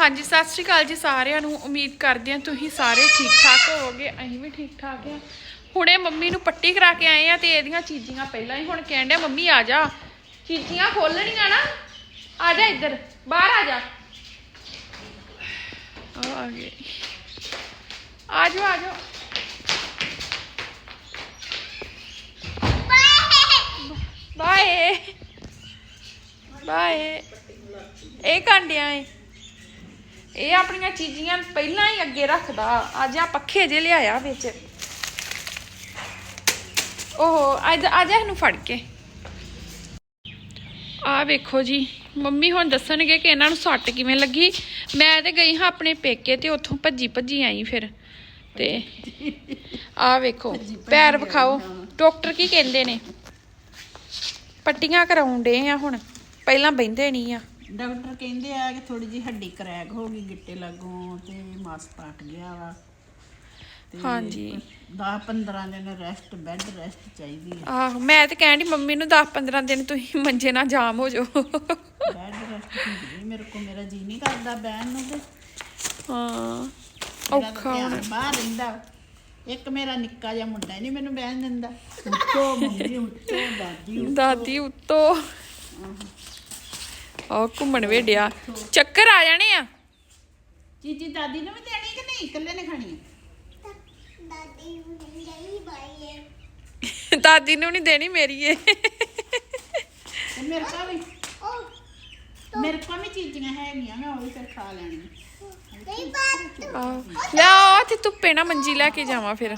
ਹਾਂਜੀ, ਸਤਿ ਸ਼੍ਰੀ ਅਕਾਲ ਜੀ ਸਾਰਿਆਂ ਨੂੰ। ਉਮੀਦ ਕਰਦੇ ਹਾਂ ਤੁਸੀਂ ਸਾਰੇ ਠੀਕ ਠਾਕ ਹੋਵੋਗੇ, ਅਸੀਂ ਵੀ ਠੀਕ ਠਾਕ ਹਾਂ। ਹੁਣੇ ਮੰਮੀ ਨੂੰ ਪੱਟੀ ਕਰਾ ਕੇ ਆਏ ਆ ਤੇ ਇਹਦੀਆਂ ਚੀਜ਼ੀਆਂ ਪਹਿਲਾਂ ਹੀ ਹੁਣ ਕਹਿਣ ਡਿਆ, ਮੰਮੀ, ਆ ਜਾ। ਚੀਜ਼ੀਆਂ ਖੋਲਣੀਆਂ ਨਾ। ਆ ਜਾ ਇੱਧਰ, ਬਾਹਰ ਆ ਜਾ। ਆ ਗਏ। ਆ ਜਾਓ ਆ ਜਾਓ। ਬਾਏ। ਬਾਏ। ਇਹ ਕਾਂਡਿਆਂ ਏ। ਇਹ ਆਪਣੀਆਂ ਚੀਜ਼ੀਆਂ ਪਹਿਲਾਂ ਹੀ ਅੱਗੇ ਰੱਖਦਾ। ਅੱਜ ਆ ਪੱਖੇ ਜੇ ਲਿਆਇਆ ਵਿੱਚ। ਓਹ ਅੱਜ ਅੱਜ ਇਹਨੂੰ ਫੜ ਕੇ। ਆ ਵੇਖੋ ਜੀ ਮੰਮੀ ਹੁਣ ਦੱਸਣਗੇ ਕਿ ਇਹਨਾਂ ਨੂੰ ਸੱਟ ਕਿਵੇਂ ਲੱਗੀ। ਮੈਂ ਤੇ ਗਈ ਹਾਂ ਆਪਣੇ ਪੇਕੇ ਤੇ ਉੱਥੋਂ ਭੱਜੀ ਭੱਜੀ ਆਈ ਫਿਰ। ਤੇ ਆ ਵੇਖੋ ਪੈਰ ਵਿਖਾਓ। ਡਾਕਟਰ ਕੀ ਕਹਿੰਦੇ ਨੇ? ਪੱਟੀਆਂ ਕਰਾਉਂਦੇ ਆ ਹੁਣ। ਪਹਿਲਾਂ ਬਹਿੰਦੇ ਨਹੀਂ ਆ। ਡਾਕਟਰ ਕਹਿੰਦੇ ਆ ਕਿ ਥੋੜੀ ਜਿਹੀ ਹੱਡੀ ਕਰੈਕ ਹੋ ਗਈ ਗਿੱਟੇ ਲੱਗੋਂ ਤੇ ਮਾਸ ਪਾਟ ਗਿਆ ਵਾ। ਹਾਂਜੀ। 10 15 ਦਿਨ ਰੈਸਟ ਬੈੱਡ ਰੈਸਟ ਚਾਹੀਦੀ ਹੈ ਆਹੋ ਮੈਂ ਤੇ ਕਹਿਣ ਡਈ ਮੰਮੀ ਨੂੰ 10 15 ਦਿਨ ਤੁਸੀਂ ਮੰਜੇ ਨਾਲ ਜਾਮ ਹੋ ਜਾਓ। ਬੈੱਡ ਰੈਸਟ ਹੁੰਦੀ ਨਹੀਂ ਮੇਰੇ ਕੋ ਮੇਰਾ ਜੀ ਨਹੀਂ ਕਰਦਾ ਬਹਿਣ ਨੂੰ ਤੇ। ਹਾਂ ਔਖਾ ਬਾਹਰ ਰਹਿੰਦਾ। ਇੱਕ ਮੇਰਾ ਨਿੱਕਾ ਜਿਹਾ ਮੁੰਡਾ ਨਹੀਂ ਮੈਨੂੰ ਬਹਿਣ ਦਿੰਦਾ। ਉੱਤੋਂ ਮੰਮੀ ਉੱਤੋਂ ਦਾਦੀ ਦਾਦੀ ਉੱਤੋਂ। ਆ ਘੁੰਮਣ ਵੇਡਿਆ ਚੱਕਰ ਆ ਜਾਣੇ ਆ। ਚੀਜੀ ਦਾਦੀ ਨੂੰ ਵੀ ਦੇਣੀ ਕਿ ਨਹੀਂ? ਇਕੱਲੇ ਨੇ ਖਾਣੀ ਹੈ ਦਾਦੀ ਨੂੰ ਨਹੀਂ ਦੇਣੀ ਮੇਰੀ ਤੇ ਮੇਰੇ ਕੋਲ ਵੀ ਮੇਰੇ ਕੋਲ ਵੀ ਚੀਜ਼ੀਆਂ ਹੈਗੀਆਂ ਮੈਂ ਉਹ ਵੀ ਫਿਰ ਖਾ ਲੈਣੀਆਂ। ਆਹੋ। ਲਿਆਓ ਤੇ ਧੁੱਪੇ ਨਾ ਮੰਜੀ ਲੈ ਕੇ ਜਾਵਾਂ ਫਿਰ।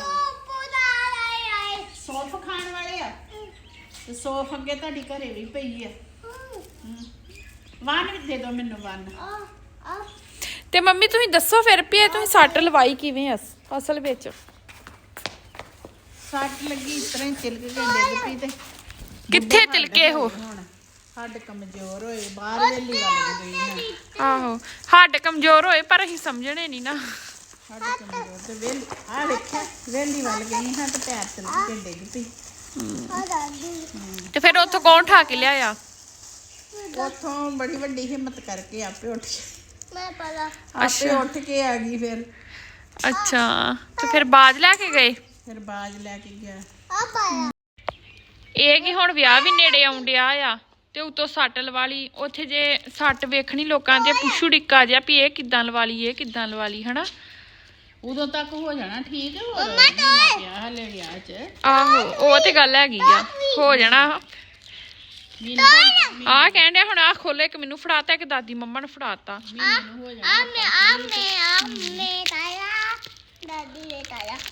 ਸੌਫ ਖਾਣ ਵਾਲੇ ਆ? ਤੇ ਸੌਫ ਅੱਗੇ ਤੁਹਾਡੀ ਘਰੇ ਵੀ ਪਈ ਆ। ਵਾਨ ਵੀ ਦੇ ਦਿਓ ਮੈਨੂੰ ਵਾਨ ਤੇ ਮੰਮੀ ਤੁਸੀਂ ਦੱਸੋ ਫਿਰ ਵੀ ਇਹ ਤੁਸੀਂ ਸੱਟ ਲਵਾਈ ਕਿਵੇਂ ਅਸ ਅਸਲ ਵਿੱਚ। ਸੱਟ ਲੱਗੀ ਇਸ ਤਰ੍ਹਾਂ ਹੀ ਚਿਲਕ ਕੇ ਡਿੱਗ ਪਈ ਤੇ। ਕਿੱਥੇ ਤਿਲਕੇ ਹੋ ਹੁਣ ਹੱਡ ਕਮਜ਼ੋਰ ਹੋਏ ਬਾਹਰ ਵੇਲੀ ਵੱਲ ਗਈ ਹਾਂ ਆਹੋ ਹੱਡ ਕਮਜ਼ੋਰ ਹੋਏ ਪਰ ਅਸੀਂ ਸਮਝਣੇ ਨਹੀਂ ਨਾ। ਹੱਡ ਕਮਜ਼ੋਰ ਤੇ ਵੇਲੀ ਆ ਵੇਖਿਆ ਵੇਲੀ ਵੱਲ ਗਈ ਹਾਂ ਤੇ ਪੈਰ ਤਿਲਕ ਕੇ ਡਿੱਗ ਪਈ। ਤੇ ਫਿਰ ਉੱਥੋਂ ਕੌਣ ਠਾ ਕੇ ਲਿਆਇਆ? ਉੱਥੋਂ ਬੜੀ ਵੱਡੀ ਹਿੰਮਤ ਕਰਕੇ ਆਪੇ ਉੱਠ ਆਪੇ ਅੱਛਾ। ਉੱਠ ਕੇ ਆ ਗਈ ਫਿਰ। ਅੱਛਾ ਤੇ ਫਿਰ ਬਾਜ ਲੈ ਕੇ ਗਏ? ਫਿਰ ਬਾਜ ਲੈ ਕੇ ਗਿਆ। ਇਹ ਕੀ ਹੁਣ ਵਿਆਹ ਵੀ ਨੇੜੇ ਆਉਣ ਡਿਆ ਆ ਤੇ ਉਤੋਂ ਸੱਟ ਲਵਾ ਲਈ। ਉੱਥੇ ਜੇ ਸੱਟ ਵੇਖਣੀ ਲੋਕਾਂ ਦੇ ਪੁੱਛੂ ਡਿੱਕਾ ਜਿਹਾ ਵੀ ਇਹ ਕਿੱਦਾਂ ਲਵਾ ਲਈ ਇਹ ਕਿੱਦਾਂ ਲਵਾ ਲਈ ਹਨਾ? ਉਦੋਂ ਤੱਕ ਹੋ ਜਾਣਾ ਠੀਕ ਹੈ ਹੋਰ ਪਿਆ ਹਲੇ ਵਿਆਹ ਚ। ਆਹੋ ਉਹ ਤੇ ਗੱਲ ਹੈਗੀ ਆ। ਹੋ ਜਾਣਾ ਮਹੀਨਾ ਆ ਕਹਿਣ ਡਿਆ ਹੁਣ ਆ ਖੋਲੇ ਇੱਕ ਮੈਨੂੰ ਫੜਾਤਾ ਇੱਕ ਦਾਦੀ ਮੰਮਾ ਨੂੰ ਫੜਾਤਾ। ਮਹੀਨੇ ਨੂੰ ਹੋ ਜਾਣਾ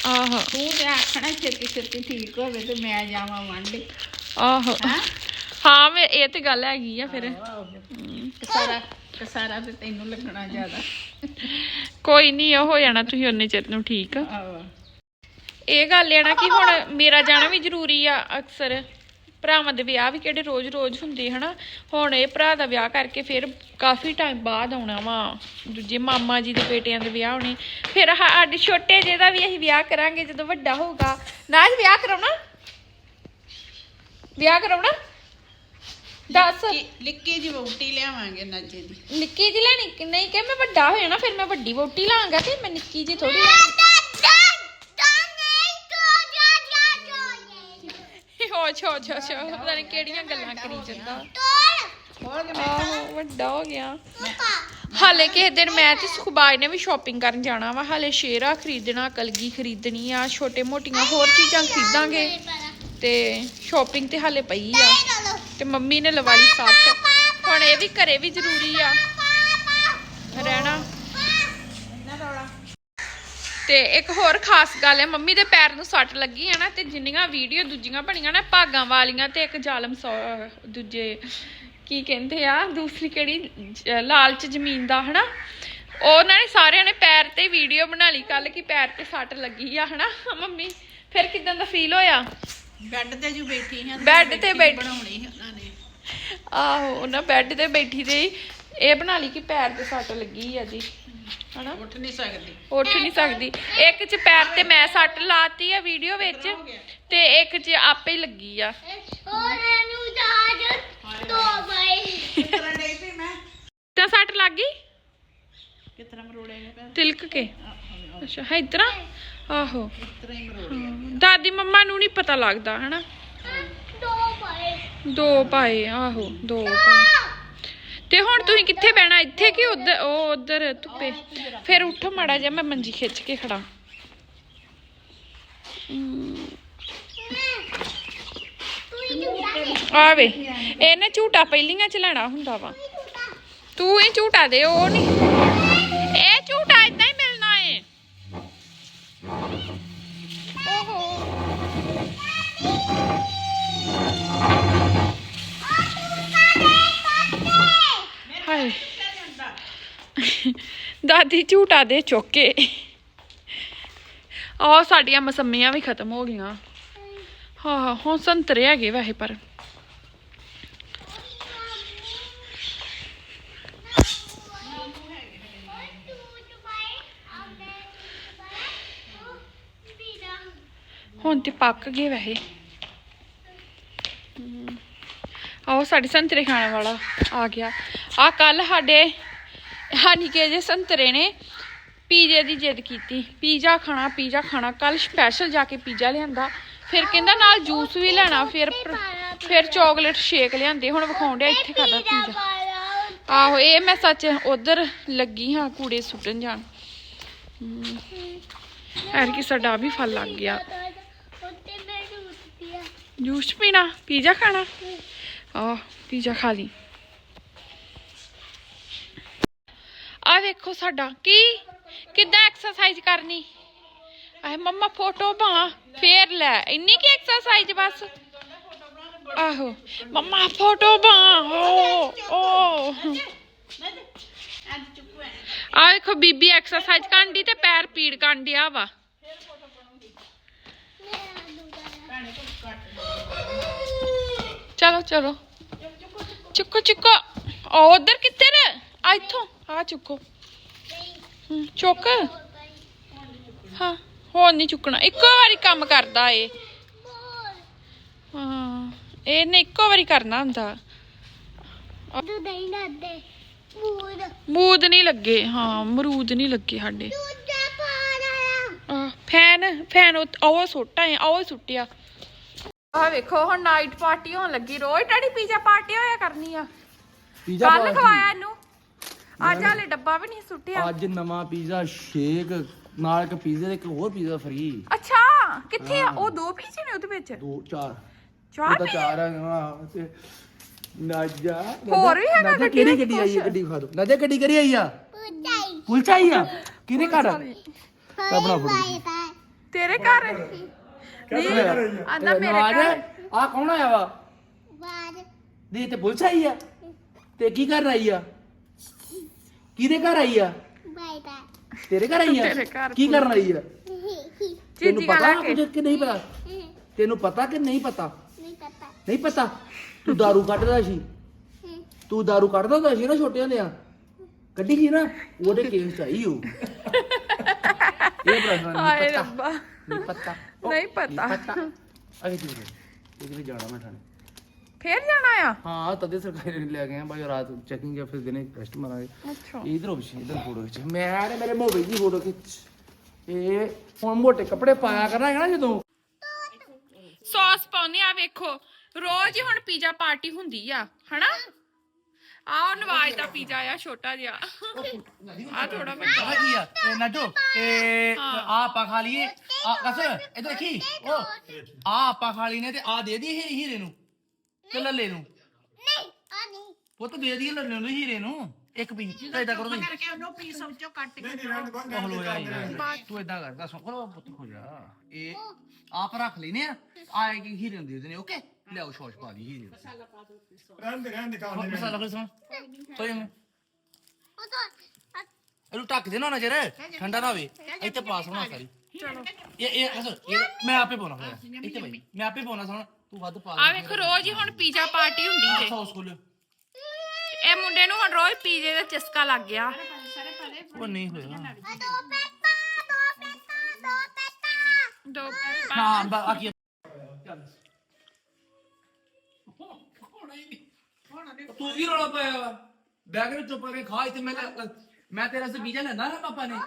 ਆਹੋ। ਤੂੰ ਤੇ ਆਖਣਾ ਛੇਤੀ ਛੇਤੀ ਠੀਕ ਹੋਵੇ ਤੇ ਮੈਂ ਜਾਵਾਂ ਵਾਂਡੇ ਆਹੋ। ਹਾਂ? ਵੇ ਇਹ ਤੇ ਗੱਲ ਹੈਗੀ ਆ ਫਿਰ। ਕਸਾਰਾ ਕਸਾਰਾ ਤੇ ਤੈਨੂੰ ਲੱਗਣਾ ਜ਼ਿਆਦਾ। ਕੋਈ ਨਹੀਂ ਉਹ ਹੋ ਜਾਣਾ ਤੁਸੀਂ ਉਹਨੇ ਚਿਰ ਨੂੰ ਠੀਕ। ਇਹ ਗੱਲ ਨਾ ਕਿ ਹੁਣ ਮੇਰਾ ਜਾਣਾ ਵੀ ਜ਼ਰੂਰੀ ਆ ਅਕਸਰ। ਭਰਾਵਾਂ ਦੇ ਵਿਆਹ ਵੀ ਕਿਹੜੇ ਰੋਜ਼-ਰੋਜ਼ ਹੁੰਦੇ ਹਨਾ? ਹੁਣ ਇਹ ਭਰਾ ਦਾ ਵਿਆਹ ਕਰਕੇ ਫਿਰ ਕਾਫੀ ਟਾਈਮ ਬਾਅਦ ਆਉਣਾ ਵਾ। ਦੂਜੇ ਮਾਮਾ ਜੀ ਦੇ ਬੇਟਿਆਂ ਦੇ ਵਿਆਹ ਹੋਣੇ। ਫਿਰ ਸਾਡੇ ਛੋਟੇ ਜਿਹੇ ਦਾ ਵੀ ਅਸੀਂ ਵਿਆਹ ਕਰਾਂਗੇ ਜਦੋਂ ਵੱਡਾ ਹੋਊਗਾ। ਨਾ ਅਸੀਂ ਵਿਆਹ ਕਰਾਉਣਾ? ਵਿਆਹ ਕਰਾਉਣਾ? ਦੱਸ। ਲਿੱਕੀ ਜੀ ਵੋਟੀ ਲਿਆਵਾਂਗੇ ਨਾਜੇ ਦੀ। ਨਿੱਕੀ ਜੀ ਲੈਣੀ? ਨਹੀਂ ਕਿ ਮੈਂ ਵੱਡਾ ਹੋ ਜਾਣਾ ਫਿਰ ਮੈਂ ਵੱਡੀ ਵੋਟੀ ਲਾਂਗਾ ਤੇ ਮੈਂ ਨਿੱਕੀ ਜੀ ਥੋੜੀ ਹੋ ਛੋ ਛੋ ਛੋ ਪਤਾ ਨਹੀਂ ਕਿਹੜੀਆਂ ਗੱਲਾਂ ਕਰੀ ਜਾਂਦਾ। ਹੋਰ ਕੇ ਆਹੋ, ਵੱਡਾ ਹੋ ਗਿਆ। ਹਾਲੇ ਕਿਸੇ ਦਿਨ ਮੈਂ ਤੇ ਸੁਖਬਾਜ ਨੇ ਵੀ ਸ਼ਾਪਿੰਗ ਕਰਨ ਜਾਣਾ ਵਾ। ਹਾਲੇ ਸ਼ੇਰਾ ਖਰੀਦਣਾ, ਕਲਗੀ ਖਰੀਦਣੀ ਆ, ਛੋਟੇ ਮੋਟੀਆਂ ਹੋਰ ਚੀਜ਼ਾਂ ਖਰੀਦਾਂਗੇ। ਤੇ ਸ਼ਾਪਿੰਗ ਤੇ ਹਾਲੇ ਪਈ ਆ। ਤੇ ਮੰਮੀ ਨੇ ਲਵਾ ਲਈ ਸੱਟ ਹੁਣ ਇਹ ਵੀ ਘਰੇ ਵੀ ਜ਼ਰੂਰੀ ਆ। ਰਹਿਣਾ ਤੇ ਇੱਕ ਹੋਰ ਖਾਸ ਗੱਲ ਹੈ ਮੰਮੀ ਦੇ ਪੈਰ ਨੂੰ ਸੱਟ ਲੱਗੀ ਹੈ ਨਾ ਤੇ ਜਿੰਨੀਆਂ ਵੀਡੀਓ ਦੂਜੀਆਂ ਬਣੀਆਂ ਨਾ ਭਾਗਾਂ ਵਾਲੀਆਂ ਤੇ ਇੱਕ ਜ਼ਾਲਮ ਦੂਜੇ ਕੀ ਕਹਿੰਦੇ ਆ ਦੂਸਰੀ ਕਿਹੜੀ ਲਾਲਚ ਜ਼ਮੀਨ ਦਾ ਹਨਾ? ਉਹਨਾਂ ਨੇ ਸਾਰਿਆਂ ਨੇ ਪੈਰ ਤੇ ਵੀਡੀਓ ਬਣਾ ਲਈ ਕੱਲ ਕਿ ਪੈਰ ਤੇ ਸੱਟ ਲੱਗੀ ਆ ਹਨਾ? ਮੰਮੀ ਫਿਰ ਕਿਦਾਂ ਦਾ ਫੀਲ ਹੋਇਆ? ਬੈੱਡ ਤੇ ਜੂ ਬੈਠੀ ਹਾਂ ਬੈੱਡ ਤੇ ਬੈਠੀ। ਬਣਾਉਣੀ ਉਹਨਾਂ ਨੇ। ਆਹੋ ਉਹਨਾਂ ਬੈੱਡ ਤੇ ਬੈਠੀ ਤੇ ਇਹ ਬਣਾ ਲਈ ਕਿ ਪੈਰ ਤੇ ਸੱਟ ਲੱਗੀ ਆ ਜੀ। ਹਨਾ? ਉੱਠ ਨਹੀਂ ਸਕਦੀ। ਉੱਠ ਨਹੀਂ ਸਕਦੀ। ਇੱਕ ਚ ਪੈਰ ਤੇ ਮੈਂ ਸੱਟ ਲਾਤੀ ਆ ਵੀਡੀਓ ਵਿੱਚ ਤੇ ਇੱਕ ਚ ਆਪੇ ਹੀ ਲੱਗੀ ਆ। ਕਿਸ ਤਰ੍ਹਾਂ ਡਈ ਪਈ ਮੈਂ? ਤਾਂ ਸੱਟ ਲੱਗ ਗਈ? ਪੈਰ? ਤਿਲਕ ਕੇ। ਅੱਛਾ ਹੈ ਇਤਰਾ ਆਹੋ। ਹੀ ਦਾਦੀ ਮੰਮਾ ਨੂੰ ਨਹੀਂ ਪਤਾ ਲੱਗਦਾ ਹਨਾ? ਦੋ ਪਾਏ ਆਹੋ ਦੋ ਪਾਏ। ਤੇ ਹੁਣ ਤੁਸੀਂ ਕਿੱਥੇ ਬਹਿਣਾ? ਇੱਥੇ ਕਿ ਉਧਰ? ਉਹ ਉਧਰ ਧੁੱਪੇ। ਫਿਰ ਉੱਠੋ ਮਾੜਾ ਜਿਹਾ, ਮੈਂ ਮੰਜੀ ਖਿੱਚ ਕੇ ਖੜਾ। ਆਵੇ, ਇਹਨੇ ਝੂਟਾ ਪਹਿਲੀਆਂ ਚ ਲੈਣਾ ਹੁੰਦਾ ਵਾ। ਤੂੰ ਹੀ ਝੂਟਾ ਦੇ, ਉਹ ਨਹੀਂ। ਦਾਦੀ ਝੂਟਾ ਦੇ ਚੁੱਕੇ। ਆ ਸਾਡੀਆਂ ਮਸੰਮੀਆਂ ਵੀ ਖਤਮ ਹੋ ਗਈਆਂ। ਹਾਂ ਹੁਣ ਸੰਤਰੇ ਹੈਗੇ ਵੈਸੇ ਪਰ। ਹੁਣ ਤੇ ਪੱਕ ਗਏ ਵੈਸੇ। ਹਮ। ਆਓ ਸਾਡੇ ਸੰਤਰੇ ਖਾਣ ਵਾਲਾ ਆ ਗਿਆ। ਆ ਕੱਲ ਸਾਡੇ ਹਾਨੀਕੇ ਜੇ ਸੰਤਰੇ ਨੇ ਪੀਜ਼ੇ ਦੀ ਜਿੱਦ ਕੀਤੀ। ਪੀਜ਼ਾ ਖਾਣਾ ਪੀਜ਼ਾ ਖਾਣਾ। ਕੱਲ ਸਪੈਸ਼ਲ ਜਾ ਕੇ ਪੀਜ਼ਾ ਲਿਆਂਦਾ। ਫਿਰ ਕਹਿੰਦਾ ਨਾਲ ਜੂਸ ਵੀ ਲੈਣਾ। ਫਿਰ ਫਿਰ ਚਾਕਲੇਟ ਸ਼ੇਕ ਲਿਆਂਦੇ। ਹੁਣ ਵਿਖਾਉਣ ਡਿਆ ਇੱਥੇ ਖਾਦਾ ਪੀਜ਼ਾ ਆਹੋ ਇਹ ਮੈਂ ਸੱਚ ਉਧਰ ਲੱਗੀ ਹਾਂ ਕੂੜੇ ਸੁੱਟਣ ਜਾਣ। ਐਰ ਕੀ ਸਾਡਾ ਵੀ ਫਲ ਲੱਗ ਗਿਆ। ਜੂਸ ਪੀਣਾ? ਪੀਜ਼ਾ ਖਾਣਾ? ਆ ਪੀਜ਼ਾ ਖਾ ਲਈ। ਆ ਵੇਖੋ ਸਾਡਾ ਕੀ ਕਿੱਦਾਂ ਐਕਸਰਸਾਈਜ਼ ਕਰਨੀ ਆਏ ਮੰਮਾ ਫੋਟੋ ਪਾ ਫੇਰ ਲੈ ਇੰਨੀ ਕੀ ਐਕਸਰਸਾਈਜ਼ ਬਸ ਆਹੋ ਮੰਮਾ ਫੋਟੋ ਪਾ ਓ ਓ ਅੱਜ ਚੁੱਕੂ ਐ ਆ ਵੇਖੋ ਬੀਬੀ ਐਕਸਰਸਾਈਜ਼ ਕਰਦੀ ਤੇ ਪੈਰ ਪੀੜ ਕੰਡਿਆ ਵਾ ਚਲੋ ਚਲੋ ਚੁੱਕੋ ਚੁੱਕੋ ਆ ਉਧਰ ਕਿੱਧਰ ਆ ਇੱਥੋਂ ਆ ਚੁੱਕੋ। ਹਮ, ਚੁੱਕ। ਹਾਂ ਹੋਰ ਨਹੀਂ ਚੁੱਕਣਾ। ਇੱਕੋ ਵਾਰੀ ਕੰਮ ਕਰਦਾ ਏ। ਹਾਂ ਇਹਨੇ ਇੱਕੋ ਵਾਰੀ ਕਰਨਾ ਹੁੰਦਾ। ਮੂਦ ਨਹੀਂ ਲੱਗੇ। ਹਾਂ ਮਰੂਦ ਨਹੀਂ ਲੱਗੇ ਸਾਡੇ। ਆਹ, ਫੈਨ ਫੈਨ ਉਹ ਉਹ ਸੁੱਟਾ ਹੈ ਉਹ ਸੁੱਟਿਆ। ਆ ਵੇਖੋ ਹੁਣ ਨਾਈਟ ਪਾਰਟੀ ਹੋਣ ਲੱਗੀ। ਰੋਜ਼ ਡੈਡੀ ਪੀਜ਼ਾ ਪਾਰਟੀ ਹੋਇਆ ਕਰਨੀ ਆ। ਪੀਜ਼ਾ ਕੱਲ। ਖਵਾਇਆ ਇਹਨੂੰ। ਅੱਜ ਹਾਲੇ ਡੱਬਾ ਵੀ ਨਹੀਂ ਸੁੱਟਿਆ। ਅੱਜ ਨਵਾਂ ਪੀਜ਼ਾ ਸ਼ੇਕ ਨਾਲ ਇੱਕ ਪੀਜ਼ੇ ਦੇ ਇੱਕ ਹੋਰ ਪੀਜ਼ਾ ਫਰੀ। ਅੱਛਾ ਕਿੱਥੇ ਆ? ਉਹ ਦੋ ਪੀਜ਼ੇ ਨੇ ਉਹਦੇ ਵਿੱਚ? ਦੋ ਚਾਰ। ਚਾਰ ਉਹਦਾ ਪੀਜ਼ੇ? ਚਾਰ ਆ ਤੇ ਨਾਜਾ ਹੋਰ ਵੀ ਹੈਗਾ ਨਾਜਾ ਗੱਡੀ ਕਿਹੜੀ ਵਿੱਚ ਗੱਡੀ ਆਈ ਹੈ? ਗੱਡੀ ਖਾ ਦੋ ਨਾਜਾ ਗੱਡੀ ਕਰੀ ਆਈ ਆ? ਪੁਲਚਾ ਆਈ ਆ? ਕਿਹਦੇ ਘਰ? ਆਪਣਾ ਫੋਟੋ ਤੇਰੇ ਘਰ? ਨਹੀਂ ਆਂਦਾ ਮੇਰੇ ਘਰ। ਆ ਕੌਣ ਆਇਆ ਵਾ? ਦੀ ਤੇ ਪੁਲਚਾ ਆਈ ਆ? ਤੇ ਕੀ ਕਰ ਰਹੀ ਆ? ਕਿਹਦੇ ਘਰ ਆਈ ਆ ਤੇਰੇ ਘਰ ਆਈ ਆ ਤੇਰੇ ਘਰ ਕੀ ਕਰਨ ਆਈ ਆ ਤੈਨੂੰ ਚੀਜੀ ਪਤਾ ਲਾ ਕੇ ਕੁਝ ਕਿ ਨਹੀਂ ਪਤਾ ਤੈਨੂੰ ਪਤਾ ਕਿ ਨਹੀਂ ਪਤਾ ਨਹੀਂ ਪਤਾ ਤੂੰ दारू ਕੱਢਦਾ ਸੀ ਤੂੰ दारू ਕੱਢਦਾ ਹੁੰਦਾ ਸੀ ਨਾ ਛੋਟੇ ਹੁੰਦਿਆਂ ਕੱਢੀ ਸੀ ਨਾ ਉਹਦੇ ਕੇਸ ਚ ਆਈ ਹੋ ਇਹ ਪ੍ਰਸ਼ਨ ਹਾਏ ਨਹੀਂ ਪਤਾ ਰੱਬਾ ਨਹੀਂ ਪਤਾ ਉਹ, ਨਹੀਂ ਪਤਾ। ਪਤਾ ਅਗੇ ਤੂੰ ਇਹ ਵੀ ਜਾਣਾ ਮੈਂ ਥਾਣੇ ਫੇਰ ਜਾਣਾ ਆ? ਹਾਂ ਤਦੇ ਸਰਕਾਰੀ ਨੇ ਲੈ ਗਏ ਆ। ਬਾਈ ਰਾਤ ਚੈਕਿੰਗ ਜਾਂ ਫਿਰ ਦਿਨੇ ਟੈਸਟ ਮਾਰਾਂਗੇ। ਅੱਛਾ। ਇਧਰੋਂ ਵੀ ਇਧਰ ਫੋਟੋ ਖਿੱਚ। ਮੈਂ ਤੇ ਮੇਰੇ ਮੋਬਾਈਲ ਦੀ ਫੋਟੋ ਖਿੱਚ। ਇਹ ਹੁਣ ਮੋਟੇ ਕੱਪੜੇ ਪਾਇਆ ਕਰਾਂਗੇ ਨਾ ਜਦੋਂ। ਸੌਸ ਪਾਉਨੇ ਆ ਵੇਖੋ। ਰੋਜ਼ ਹੀ ਹੁਣ ਪੀਜ਼ਾ ਪਾਰਟੀ ਹੁੰਦੀ ਆ ਹਨਾ? ਆਹ ਨਵਾਜ ਦਾ ਪੀਜ਼ਾ ਆ ਛੋਟਾ ਜਿਹਾ। ਆ ਥੋੜਾ ਵੱਡਾ। ਪਤਾ ਕੀ ਆ? ਇਹ ਨਾਜੋ ਇਹ ਆ ਆਪਾਂ ਖਾ ਲਈਏ। ਆ ਕਸ ਇਧਰ ਦੇਖੀ ਉਹ ਆ ਆਪਾਂ ਖਾ ਲਈ ਨੇ ਤੇ ਆ ਦੇ ਦੀ ਹੀਰੇ ਨੂੰ। ਤੇ ਲੱਲੇ ਨੂੰ ਪੁੱਤ ਦੇ ਦੀ ਲੱਲੇ ਨੂੰ ਹੀਰੇ ਨੂੰ। ਇੱਕ ਪੀ ਤਾਂ ਇਦਾਂ ਕਰੋ ਤੁਸੀਂ। ਕਰਕੇ ਉਹਨੂੰ ਪੀਸ ਵਿੱਚੋਂ ਕੱਟ ਕੇ ਉਹ ਯਾਰ। ਤੂੰ ਇਦਾਂ ਕਰ ਦੱਸ ਖਲੋ ਪੁੱਤ ਖੋ ਜਾ ਇਹ ਆਪ ਰੱਖ ਲੈਨੇ ਆ ਆਏਗੀ ਹੀਰੇ ਨੂੰ ਦੇ ਦੇਣੇ ਓਕੇ? ਲਿਆਓ ਸ਼ੌਸ਼ ਪਾ ਦੀ ਹੀਰੇ ਦੇ ਰਹਿਣ ਦੇ ਕੰਮ ਨਹੀਂ ਮਸਾਲਾ ਫਿਰ ਸੁਣ ਤੋਏ ਮੈਂ ਇਹਨੂੰ। ਢੱਕ ਦੇ ਨਾ ਨਾ ਜਰ ਠੰਡਾ ਨਾ ਹੋਵੇ। ਇੱਥੇ ਪਾਸ ਹੋਣਾ ਸਾਰੀ। ਚਲੋ। ਇਹ ਇਹ ਮੈਂ ਆਪੇ ਪਾਉਣਾ ਇੱਥੇ ਮੈਂ ਆਪੇ ਪਾਉਣਾ ਸੁਣ ਤੂੰ ਵੱਧ ਪਾ ਆ ਵੇਖੋ ਰੋਜ਼ ਹੀ ਹੁਣ ਪੀਜ਼ਾ ਪਾਰਟੀ ਹੁੰਦੀ ਜੇ। ਸੌਸ ਖੋਲਿਓ ਇਹ ਮੁੰਡੇ ਨੂੰ ਹੁਣ ਰੋਜ਼ ਪੀਜ਼ੇ ਦਾ ਚਸਕਾ ਲੱਗ ਗਿਆ। ਉਹ ਨਹੀਂ ਹੋਇਆ। ਦੋ ਹਾਂ ਬਾ ਆ ਕੀ ਤੂੰ ਕੀ ਰੌਲਾ ਪਾਇਆ ਵਾ? ਬੈਗ ਵਿੱਚ ਚੁੱਪ ਕਰਕੇ ਖਾ ਇੱਥੇ ਮੈਂ ਮੈਂ ਤੇਰੇ ਸੇ ਪੀਜ਼ਾ ਲੈਂਦਾ ਨਾ ਪਾਪਾ ਨੇ।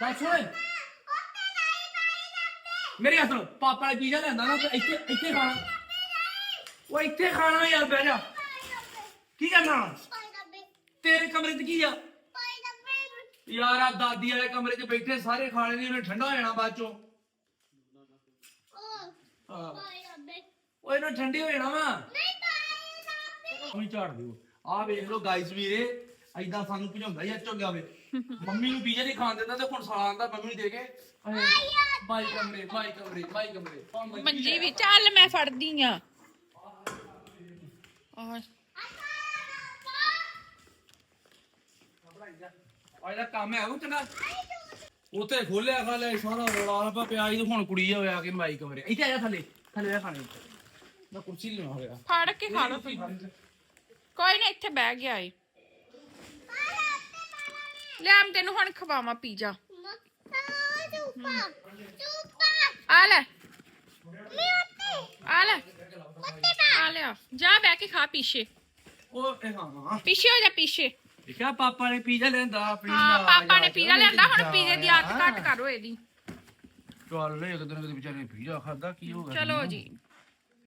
ਤਾਂ ਸੁਣ। ਮੇਰੀ ਸੁਣ ਪਾਪਾ ਨੇ ਪੀਜ਼ਾ ਲੈਂਦਾ ਨਾ ਤੇ ਇੱਥੇ ਇੱਥੇ ਖਾਣਾ ਉਹ ਇੱਥੇ ਖਾਣਾ ਯਾਰ ਬਹਿ ਜਾ। ਕੀ ਕਰਨਾ? ਤੇਰੇ ਕਮਰੇ 'ਚ ਕੀ ਆ? ਯਾਰ ਆ ਦਾਦੀ ਵਾਲੇ ਕਮਰੇ 'ਚ ਬੈਠੇ ਸਾਰੇ ਖਾ ਲੈਣੇ ਉਹਨੇ ਠੰਡਾ ਹੋ ਜਾਣਾ ਬਾਅਦ ਚੋਂ। ਹਾਂ। ਉਹ ਇਹਨਾਂ ਠੰਡੇ ਹੋ ਜਾਣਾ ਵਾ। ਮੰਮੀ ਝਾੜ ਦਿਓ ਆ ਵੇਖ ਲਓ ਗਾਇਸ ਵੀਰੇ ਐਦਾਂ ਸਾਨੂੰ ਭਜਾਉਂਦਾ ਯਾਰ ਝੋਗਾ ਵੇ। ਮੰਮੀ ਨੂੰ ਪੀਜ਼ਾ ਨਹੀਂ ਖਾਣ ਦਿੰਦਾ ਤੇ ਹੁਣ ਸਾਲਾਂ ਦਾ ਮੰਮੀ ਨੂੰ ਦੇ ਕੇ। ਬਾਈ ਕਮਰੇ ਬਾਈ ਕਮਰੇ ਬਾਈ ਕਮਰੇ। ਮੰਜੀ ਵੀ ਚੱਲ ਮੈਂ ਫੜਦੀ ਆ। ਔਰ ਅੱਜ ਦਾ ਕੰਮ ਹੈ ਉਹ ਚੰਗਾ ਉੱਥੇ ਖੋਲਿਆ ਖਾ ਲਿਆ ਸਾਰਾ ਰੌਲਾ ਪਾ ਪਿਆ ਇਹ ਹੁਣ ਕੁੜੀ ਆ ਹੋਇਆ ਕਿ ਬਾਈ ਕਮਰੇ। ਇੱਥੇ ਆ ਜਾ ਥੱਲੇ ਥੱਲੇ ਆ ਖਾਣੇ। ਮੈਂ ਕੁਰਸੀ ਲੈਣਾ ਹੋਇਆ। ਫੜ ਕੇ ਖਾ ਲਓ ਤੁਸੀਂ। ਕੋਈ ਨਾ ਇੱਥੇ ਬਹਿ ਗਿਆ ਏ। ਲੈ ਮੈਂ ਤੈਨੂੰ ਹੁਣ ਖਵਾਵਾਂ ਪੀਜ਼ਾ। ਆ ਲੈ। ਆ ਲੈ ਆ। ਲੈ ਜਾ ਬਹਿ ਕੇ ਖਾ ਪੀਛੇ। ਉਹ ਇਹ ਹਾਂ ਪਿੱਛੇ ਹੋ ਜਾ ਪਿੱਛੇ। ਦੇਖਿਆ ਪਾਪਾ ਨੇ ਪੀਜ਼ਾ ਲੈਂਦਾ ਪੀਜ਼ਾ ਹਾਂ ਪਾਪਾ ਨੇ ਪੀਜ਼ਾ ਲਿਆਂਦਾ ਹੁਣ ਪੀਜ਼ੇ ਦੀ ਆਦਤ ਘੱਟ ਕਰੋ ਇਹਦੀ ਚੱਲ ਇੱਕ ਦਿਨ ਕਦੇ ਵਿਚਾਰੇ ਨੇ ਪੀਜ਼ਾ ਖਾਦਾ ਕੀ ਹੋ ਗਿਆ ਚਲੋ ਜੀ।